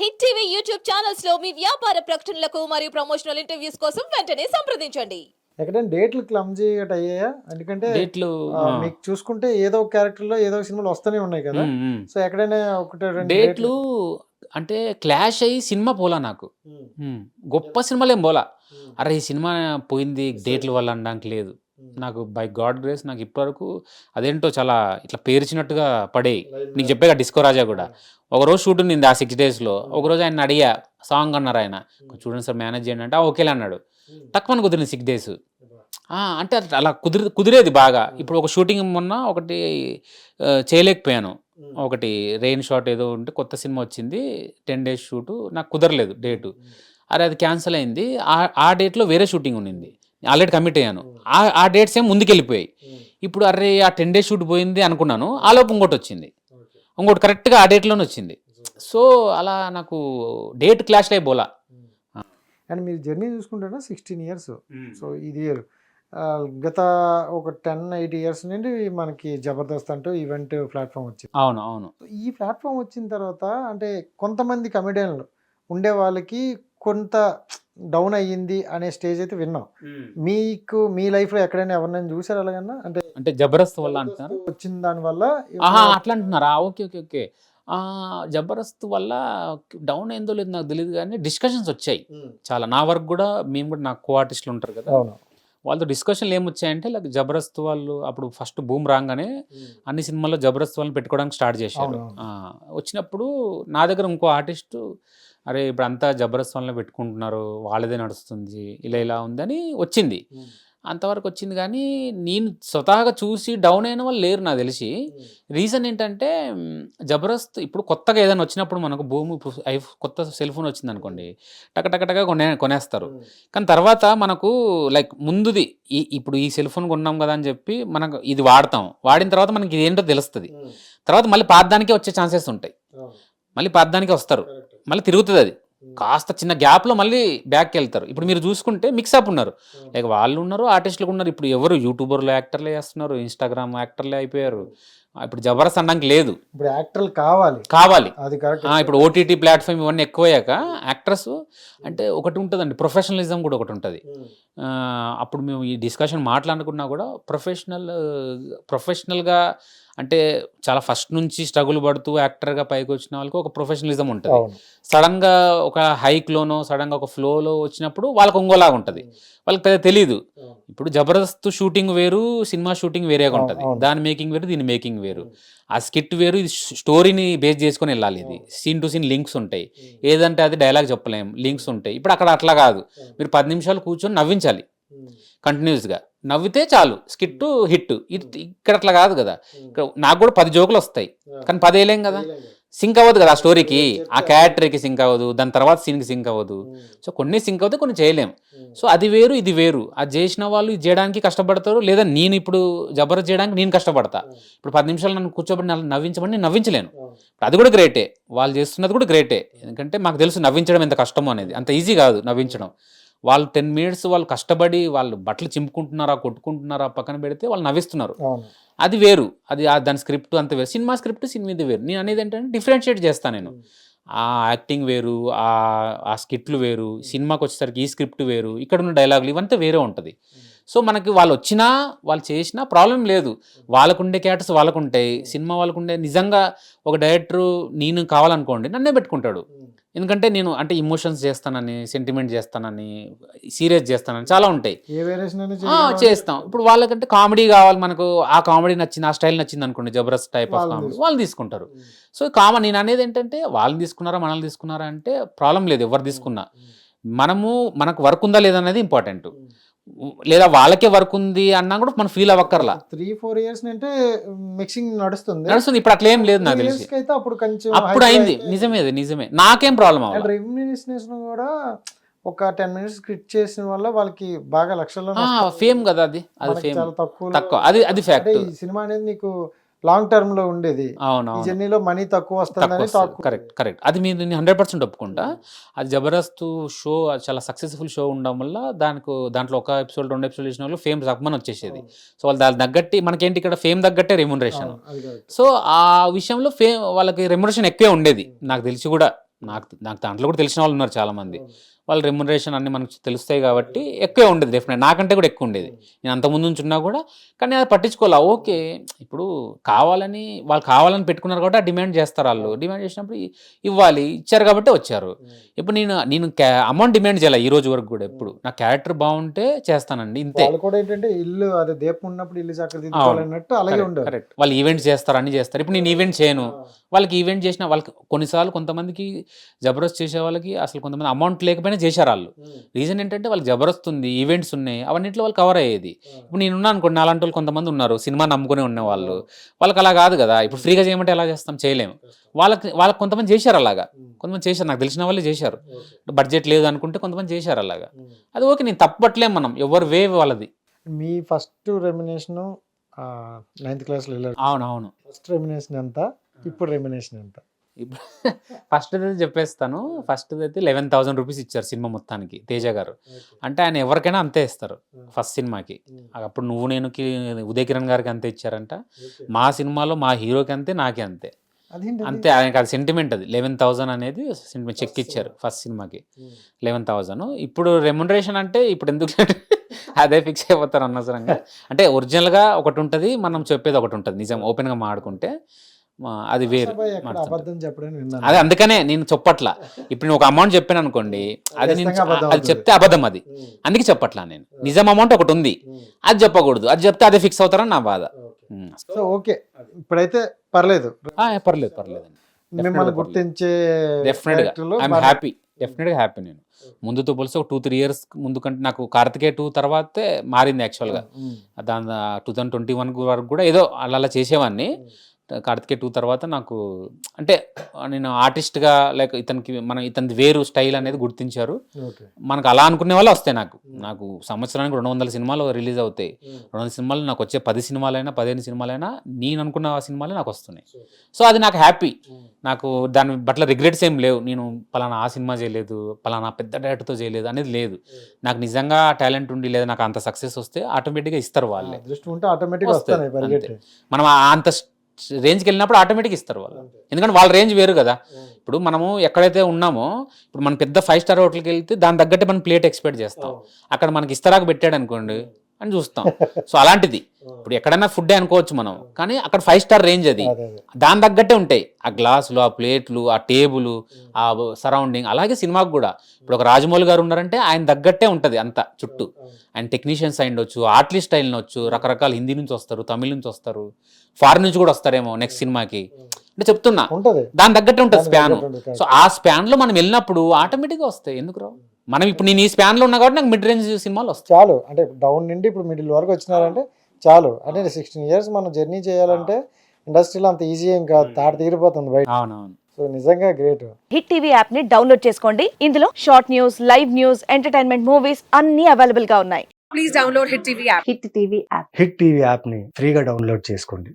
Hit TV YouTube ఛానల్స్లో మీ వ్యాపార ప్రకటనలకు మరియు ప్రమోషనల్ ఇంటర్వ్యూస్ కోసం వెంటనే సంప్రదించండి. ఎక్కడైనా డేట్లు క్లమ్జీ గట్ అయ్యాయా? ఎందుకంటే డేట్లు మీకు చూసుకుంటే ఏదో ఒక క్యారెక్టర్లో ఏదో ఒక సినిమాలు వస్తూనే ఉన్నాయి కదా. సో ఎక్కడైనా ఒకటి రెండు డేట్లు అంటే క్లాష్ అయ్యి సినిమా పోలా నాకు. గొప్ప సినిమాలు ఏం పోలా అరే ఈ సినిమా పోయింది డేట్ల వల్ల అనడానికి లేదు. నాకు బై గాడ్ గ్రేస్ నాకు ఇప్పటివరకు అదేంటో చాలా ఇట్లా పేర్చినట్టుగా పడేయి నీకు చెప్పేగా డిస్కో రాజా కూడా. ఒక రోజు షూట్ ఉంది ఆ సిక్స్ డేస్లో ఒక రోజు ఆయన అడిగా సాంగ్ అన్నారు ఆయన. చూడండి సార్ మేనేజ్ చేయండి అంటే "ఆ, ఓకేలే అన్నాడు. తక్కువ కుదిరింది సిక్స్ డేస్ అంటే అలా కుదిరి కుదిరేది బాగా. ఇప్పుడు ఒక షూటింగ్ మొన్న ఒకటి చేయలేకపోయాను. ఒకటి రెయిన్ షాట్ ఏదో ఉంటే కొత్త సినిమా వచ్చింది. Ten days shoot. నాకు కుదరలేదు డేటు. అరే అది క్యాన్సిల్ అయింది. ఆ- ఆ డేట్లో వేరే షూటింగ్ ఉండింది. ఆల్రెడీ కమిట్ అయ్యాను. ఆ ఆ డేట్స్ ఏం ముందుకెళ్ళిపోయాయి. ఇప్పుడు అరే ఆ టెన్ డేస్ షూట్ పోయింది అనుకున్నాను. ఆ లోపు ఇంకోటి వచ్చింది. ఇంకోటి కరెక్ట్గా ఆ డేట్లోనే వచ్చింది. సో అలా నాకు డేట్ క్లాష్ అయి పోలా ఉమ్. అండ్ మీరు జర్నీ చూసుకుంటే సిక్స్టీన్ ఇయర్స్ సో ఇది గత ఒక టెన్ ఎయిట్ ఇయర్స్ నుండి మనకి జబర్దస్త్ అంటూ ఈవెంట్ ప్లాట్ఫామ్ వచ్చింది. అవును అవును. ఈ ప్లాట్ఫామ్ వచ్చిన తర్వాత అంటే కొంతమంది కమెడియన్లు ఉండే వాళ్ళకి కొంత డౌన్ అయ్యింది అనే స్టేజ్ అయితే విన్నాం. మీకు మీ లైఫ్లో ఎక్కడైనా ఎవరినైనా చూసారు అలాగన్నా అంటే అంటే జబర్దస్త్ వల్ల అంటున్నారు? వచ్చిన దాని వల్ల అట్లా అంటున్నారా? Okay okay okay. ఆ, జబర్దస్త్ వల్ల డౌన్ ఏందో లేదు నాకు తెలియదు కానీ డిస్కషన్స్ వచ్చాయి. చాలా నా వర్క్ కూడా మేము కూడా నాకు కో ఆర్టిస్టులు ఉంటారు కదా. అవును. వాళ్ళతో డిస్కషన్లు ఏమొచ్చాయంటే లైక్ జబర్దస్త్ వాళ్ళు అప్పుడు ఫస్ట్ భూమ్ రాగానే అన్ని సినిమాల్లో జబర్దస్త్ వాళ్ళని పెట్టుకోవడానికి స్టార్ట్ చేశారు. వచ్చినప్పుడు నా దగ్గర ఇంకో ఆర్టిస్టు అరే ఇప్పుడు అంతా జబర్దస్త్ పెట్టుకుంటున్నారు వాళ్ళదే నడుస్తుంది ఇలా ఇలా ఉందని వచ్చింది. అంతవరకు వచ్చింది కానీ నేను స్వతహాగా చూసి డౌన్ అయిన వాళ్ళు లేరు నాకు తెలిసి. రీజన్ ఏంటంటే జబర్దస్త్ ఇప్పుడు కొత్తగా ఏదైనా వచ్చినప్పుడు మనకు భూమి కొత్త సెల్ ఫోన్ వచ్చింది అనుకోండి టక టక టక కొనే కొనేస్తారు. కానీ తర్వాత మనకు లైక్ ముందుది ఈ ఇప్పుడు ఈ సెల్ ఫోన్ కొన్నాం కదా అని చెప్పి మనకు ఇది వాడతాం. వాడిన తర్వాత మనకి ఇది ఏంటో తెలుస్తుంది. తర్వాత మళ్ళీ పాదానికే వచ్చే ఛాన్సెస్ ఉంటాయి. మళ్ళీ పాదానికే వస్తారు. మళ్ళీ తిరుగుతుంది అది. కాస్త చిన్న గ్యాప్లో మళ్ళీ బ్యాక్కి వెళ్తారు ఇప్పుడు మీరు చూసుకుంటే మిక్సప్ ఉన్నారు. లైక్ వాళ్ళు ఉన్నారు ఆర్టిస్టులు ఉన్నారు. ఇప్పుడు ఎవరు యూట్యూబర్లు యాక్టర్లే చేస్తున్నారు ఇన్స్టాగ్రామ్ యాక్టర్లే అయిపోయారు. ఇప్పుడు జబర్దస్త్ అనడానికి లేదు. ఇప్పుడు యాక్టర్లు కావాలి. కావాలి. అది ఇప్పుడు ఓటీటీ ప్లాట్ఫామ్ ఇవన్నీ ఎక్కువయ్యాక యాక్టర్స్ అంటే ఒకటి ఉంటుందండి ప్రొఫెషనలిజం కూడా ఒకటి ఉంటుంది. అప్పుడు మేము ఈ డిస్కషన్ మాట్లాడుకున్నా కూడా ప్రొఫెషనల్ ప్రొఫెషనల్గా అంటే చాలా ఫస్ట్ నుంచి స్ట్రగుల్ పడుతూ యాక్టర్గా పైకి వచ్చిన వాళ్ళకి ఒక ప్రొఫెషనలిజం ఉంటుంది. సడన్గా ఒక హైక్లోనో సడన్గా ఒక ఫ్లోలో వచ్చినప్పుడు వాళ్ళకి ఒంగోలాగా ఉంటుంది. వాళ్ళకి పెద్ద తెలియదు. ఇప్పుడు జబర్దస్త్ షూటింగ్ వేరు సినిమా షూటింగ్ వేరేగా ఉంటుంది. దాని మేకింగ్ వేరు దీని మేకింగ్ వేరు. ఆ స్కిట్ వేరు ఇది స్టోరీని బేస్ చేసుకొని వెళ్ళాలి ఇది. సీన్ టు సీన్ లింక్స్ ఉంటాయి. ఏదంటే అది డైలాగ్ చెప్పలేం లింక్స్ ఉంటాయి. ఇప్పుడు అక్కడ అట్లా కాదు. మీరు పది నిమిషాలు కూర్చొని నవ్వించాలి. కంటిన్యూస్గా నవ్వితే చాలు. స్కిట్ హిట్ ఇక్కడ అట్లా కాదు కదా. ఇక్కడ నాకు కూడా పది జోకులు వస్తాయి. కానీ పది వేయలేం కదా. సింక్ అవ్వదు కదా ఆ స్టోరీకి? ఆ క్యారెక్టర్కి సింక్ అవ్వదు. దాని తర్వాత సీన్కి సింక్ అవ్వదు. సో కొన్ని సింక్ అవుతాయి కొన్ని చేయలేం. ఉమ్, సో అది వేరు ఇది వేరు. అది చేసిన వాళ్ళు ఇది చేయడానికి కష్టపడతారు లేదా నేను ఇప్పుడు జబర్దస్త్ చేయడానికి నేను కష్టపడతా. ఇప్పుడు పది నిమిషాలు నన్ను కూర్చోబడి నన్ను నవ్వించమని నేను నవ్వించలేను. అది కూడా గ్రేటే. వాళ్ళు చేస్తున్నది కూడా గ్రేటే. ఎందుకంటే మాకు తెలుసు నవ్వించడం ఎంత కష్టమో అనేది. అంత ఈజీ కాదు నవ్వించడం. వాళ్ళు టెన్ మినిట్స్ వాళ్ళు కష్టపడి వాళ్ళు బట్టలు చింపుకుంటున్నారా కొట్టుకుంటున్నారా పక్కన పెడితే వాళ్ళు నవ్విస్తున్నారు. అది వేరు. అది ఆ దాని స్క్రిప్ట్ అంత వేరు. సినిమా స్క్రిప్ట్ సినిమా ఇది వేరు. నేను అనేది ఏంటంటే డిఫరెన్షియేట్ చేస్తాను నేను. ఆ యాక్టింగ్ వేరు ఆ ఆ స్కిట్లు వేరు సినిమాకి వచ్చేసరికి ఈ స్క్రిప్ట్ వేరు ఇక్కడ ఉన్న డైలాగులు ఇవంతా వేరే ఉంటుంది. సో మనకి వాళ్ళు వచ్చినా వాళ్ళు చేసినా ప్రాబ్లం లేదు. వాళ్ళకుండే క్యారెక్టర్స్ వాళ్ళకుంటాయి. సినిమా వాళ్ళకుండే నిజంగా ఒక డైరెక్టర్ నేను కావాలనుకోండి నన్నే పెట్టుకుంటాడు. ఎందుకంటే నేను అంటే ఇమోషన్స్ చేస్తానని సెంటిమెంట్ చేస్తానని సీరియస్ చేస్తానని చాలా ఉంటాయి? చేస్తాం. ఇప్పుడు వాళ్ళకంటే కామెడీ కావాలి మనకు ఆ కామెడీ నచ్చింది ఆ స్టైల్ నచ్చింది అనుకోండి జబర్దస్త్ టైప్ ఆఫ్ కామెడీ. వాళ్ళు తీసుకుంటారు. సో కామన్ నేను అనేది ఏంటంటే వాళ్ళని తీసుకున్నారా మనల్ని తీసుకున్నారా అంటే ప్రాబ్లం లేదు ఎవరు తీసుకున్నా. మనము మనకు వర్క్ ఉందా లేదా అనేది ఇంపార్టెంట్. లేదా వాళ్ళకే వర్క్ ఉంది అన్నా కూడా మనం ఫీల్ అవ్వక్కర్లా. త్రీ ఫోర్ ఇయర్స్ అంటే మిక్సింగ్ నడుస్తుంది. నడుస్తుంది. ఇప్పుడు అట్లా ఏం లేదు నాకు తెలిసి. అయితే అప్పుడు కొంచెం అప్పుడు అయింది. నిజమే నిజమే. నాకేం ప్రాబ్లం అవ్వాలి. కూడా ఒక టెన్ మినిట్స్ స్క్రిప్ట్ చేసిన వల్ల వాళ్ళకి బాగా లక్షల్లో ఫేమ్ కదా అది. అది ఫేమ్ తక్కువ తక్కువ. అది అది ఫ్యాక్ట్ ఈ సినిమా అనేది నీకు లాంగ్ టర్మ్లో ఉండేది. ఈ అవునవును. జర్నీలో మనీ తక్కువ వస్తుందని కరెక్ట్ కరెక్ట్ అది మీరు నేను హండ్రెడ్ పర్సెంట్ ఒప్పుకుంటా. అది జబర్దస్త్ షో చాలా సక్సెస్ఫుల్ షో ఉండడం వల్ల దానికి దాంట్లో ఒక ఎపిసోడ్ రెండు ఎపిసోడ్ చేసిన వాళ్ళు ఫేమ్ సగ్మన్ వచ్చేసేది. సో వాళ్ళు దాని తగ్గట్టి మనకేంటి ఇక్కడ ఫేమ్ తగ్గట్టే రెమ్యునరేషన్. సో ఆ విషయంలో ఫేమ్ వాళ్ళకి రెమ్యునరేషన్ ఎక్కువే ఉండేది. నాకు తెలిసి కూడా నాకు నాకు దాంట్లో కూడా తెలిసిన వాళ్ళు ఉన్నారు చాలా మంది వాళ్ళ రెమ్యునరేషన్ అన్ని మనకు తెలుస్తాయి కాబట్టి ఎక్కువే ఉండేది డెఫినెట్ నాకంటే కూడా ఎక్కువ ఉండేది. నేను అంత ముందు నుంచి ఉన్నా కూడా కానీ అది పట్టించుకోవాలా ఓకే ఇప్పుడు కావాలని వాళ్ళు కావాలని పెట్టుకున్నారు కాబట్టి ఆ డిమాండ్ చేస్తారు వాళ్ళు. డిమాండ్ చేసినప్పుడు ఇవ్వాలి ఇచ్చారు కాబట్టి వచ్చారు. ఇప్పుడు నేను నేను అమౌంట్ డిమాండ్ చేయాలి ఈ రోజు వరకు కూడా ఎప్పుడు? నా క్యారెక్టర్ బాగుంటే చేస్తానండి ఇంతే. కూడా ఏంటంటే ఇల్లు అదే దీపం ఉన్నప్పుడు ఇల్లు చక్కదిద్దుకోవాలన్నట్టు అలాగే ఉండదు కరెక్ట్ వాళ్ళు ఈవెంట్స్ చేస్తారు అన్ని చేస్తారు. ఇప్పుడు నేను ఈవెంట్ చేయను. వాళ్ళకి ఈవెంట్ చేసిన వాళ్ళకి కొన్నిసార్లు కొంతమందికి జబర్దస్త్ చేసే వాళ్ళకి అసలు కొంతమంది అమౌంట్ లేకపోయినా చేశారు వాళ్ళు. రీజన్ ఏంటంటే వాళ్ళకి జబర్దస్త్ ఉంది ఈవెంట్స్ ఉన్నాయి అవన్నింటిలో వాళ్ళు కవర్ అయ్యేది. ఇప్పుడు నేను ఉన్నాను అనుకోండి అలాంటి వాళ్ళు కొంతమంది ఉన్నారు సినిమా నమ్ముకునే ఉన్న వాళ్ళు వాళ్ళకి అలా కాదు కదా ఇప్పుడు ఫ్రీగా చేయమంటే ఎలా చేస్తాం? చేయలేము. వాళ్ళకి వాళ్ళకి కొంతమంది చేశారు అలాగా. కొంతమంది చేశారు నాకు తెలిసిన వాళ్ళే చేశారు. బడ్జెట్ లేదు అనుకుంటే కొంతమంది చేశారు అలాగా. అది ఓకే నేను తప్పట్లేం మనం ఎవరు వే వాళ్ళది. మీ ఫస్ట్ రెమినేషన్ నైన్త్ క్లాస్లో వెళ్ళారు. అవును అవును. ఫస్ట్ రెమినేషన్ ఎంత? ఇప్పుడు రెమినేషన్ ఎంత? ఫస్ట్ అయితే చెప్పేస్తాను. ఫస్ట్ అయితే లెవెన్ థౌసండ్ రూపీస్ ఇచ్చారు సినిమా మొత్తానికి తేజ గారు. అంటే ఆయన ఎవరికైనా అంతే ఇస్తారు ఫస్ట్ సినిమాకి. అప్పుడు నువ్వు నేనుకి ఉదయ్ కిరణ్ గారికి అంతే ఇచ్చారంట. మా సినిమాలో మా హీరోకి అంతే నాకే అంతే. అంతే ఆయనకి అది సెంటిమెంట్ అది. లెవెన్ థౌసండ్ అనేది చెక్ ఇచ్చారు ఫస్ట్ సినిమాకి. లెవెన్ థౌసండ్ ఇప్పుడు రెమ్యునరేషన్ అంటే ఇప్పుడు ఎందుకు అదే ఫిక్స్ అయిపోతారు అనవసరంగా. అంటే ఒరిజినల్గా ఒకటి ఉంటుంది మనం చెప్పేది ఒకటి ఉంటుంది. నిజం ఓపెన్గా మాడుకుంటే అది వేరు. అబద్ధం విన్నాను. అదే అందుకనే నేను చెప్పట్లా. ఇప్పుడు నేను ఒక అమౌంట్ చెప్పాను అనుకోండి అది నేను అది. చెప్తే అబద్ధం అది. అందుకే చెప్పట్లా నేను. నిజం అమౌంట్ ఒకటి ఉంది. అది చెప్పకూడదు. అది చెప్తే అదే ఫిక్స్ అవుతారని నా బాధ. So okay. ఇప్పుడైతే పర్లేదు. పర్లేదు పర్లేదు మిమ్మల్ని. గుర్తించే డెఫినెట్గా. ఐఎమ్ హ్యాపీ డెఫినెట్గా హ్యాపీ నేను. ముందుతో పోలిస్తే ఒక టూ త్రీ ఇయర్స్ ముందు కంటే నాకు కార్తికేయ టూ తర్వాతే మారింది యాక్చువల్గా. దాని టూ థౌజండ్ ట్వంటీ వన్ వరకు కూడా ఏదో అలా అలా చేసేవాడిని కార్తికేయ టూ తర్వాత నాకు అంటే నేను ఆర్టిస్ట్గా లైక్ ఇతనికి మనం ఇతని వేరు స్టైల్ అనేది గుర్తించారు. మనకు అలా అనుకునే వాళ్ళు వస్తాయి నాకు. నాకు సంవత్సరానికి రెండు వందల సినిమాలు రిలీజ్ అవుతాయి. రెండు వందల సినిమాలు నాకు వచ్చే పది సినిమాలైనా పదిహేను సినిమాలైనా నేను అనుకున్న ఆ సినిమాలే నాకు వస్తున్నాయి. సో అది నాకు హ్యాపీ. నాకు దాని పట్ల రిగ్రెట్స్ ఏం లేవు. నేను పలానా ఆ సినిమా చేయలేదు పలానా పెద్ద డైరెక్టర్తో చేయలేదు అనేది లేదు. నాకు నిజంగా టాలెంట్ ఉండి లేదా నాకు అంత సక్సెస్ వస్తే ఆటోమేటిక్గా ఇస్తారు వాళ్ళే. మనం ఆ- అంత రేంజ్కి వెళ్ళినప్పుడు ఆటోమేటిక్ ఇస్తారు వాళ్ళు. ఎందుకంటే వాళ్ళ రేంజ్ వేరు కదా. ఇప్పుడు మనము ఎక్కడైతే ఉన్నామో ఇప్పుడు మనం పెద్ద ఫైవ్ స్టార్ హోటల్కి వెళ్తే దాని తగ్గట్టే మనం ప్లేట్ ఎక్స్పెక్ట్ చేస్తాం. అక్కడ మనకి ఇస్తరాకు పెట్టాడు అనుకోండి అని చూస్తాం. సో అలాంటిది. ఇప్పుడు ఎక్కడైనా ఫుడ్ అనుకోవచ్చు మనం. కానీ అక్కడ ఫైవ్ స్టార్ రేంజ్ అది. దాని తగ్గట్టే ఉంటాయి. ఆ గ్లాసులు ఆ ప్లేట్లు ఆ టేబుల్ ఆ సరౌండింగ్. అలాగే సినిమాకు కూడా. ఇప్పుడు ఒక రాజమౌళి గారు ఉన్నారంటే ఆయన తగ్గట్టే ఉంటుంది అంత చుట్టూ. ఆయన టెక్నీషియన్స్ అయి ఉండొచ్చు ఆర్టిస్ట్ అయి ఉండొచ్చు రకరకాల హిందీ నుంచి వస్తారు తమిళ నుంచి వస్తారు ఫారిన్ నుంచి కూడా వస్తారేమో నెక్స్ట్ సినిమాకి. అంటే చెప్తున్నా. దాని తగ్గట్టే ఉంటుంది స్పాన్. సో ఆ స్పాన్లో మనం వెళ్ళినప్పుడు ఆటోమేటిక్గా వస్తాయి. ఎందుకు రావు? మనం ఇప్పుడు నేను ఈ స్పాన్లో ఉన్నా కాబట్టి నాకు మిడ్ రేంజ్ సినిమాలు వస్తాయి. చాలు. అంటే డౌన్ నుండి ఇప్పుడు మిడిల్ వరకు వచ్చినారంటే చాలు. అంటే సిక్స్టీన్ ఇయర్స్ మనం జర్నీ చేయాలంటే ఇండస్ట్రీలో అంత ఈజీ ఏం కాదు. తాట తీరిపోతుంది బయట. అవునవును. సో నిజంగా గ్రేట్ హిట్ టీవీ యాప్ని డౌన్లోడ్ చేసుకోండి. ఇందులో short news live news entertainment movies అన్ని అవైలబుల్గా ఉన్నాయి. Please download Hit TV app. Hit TV app hit TV యాప్ని ఫ్రీగా డౌన్లోడ్ చేసుకోండి.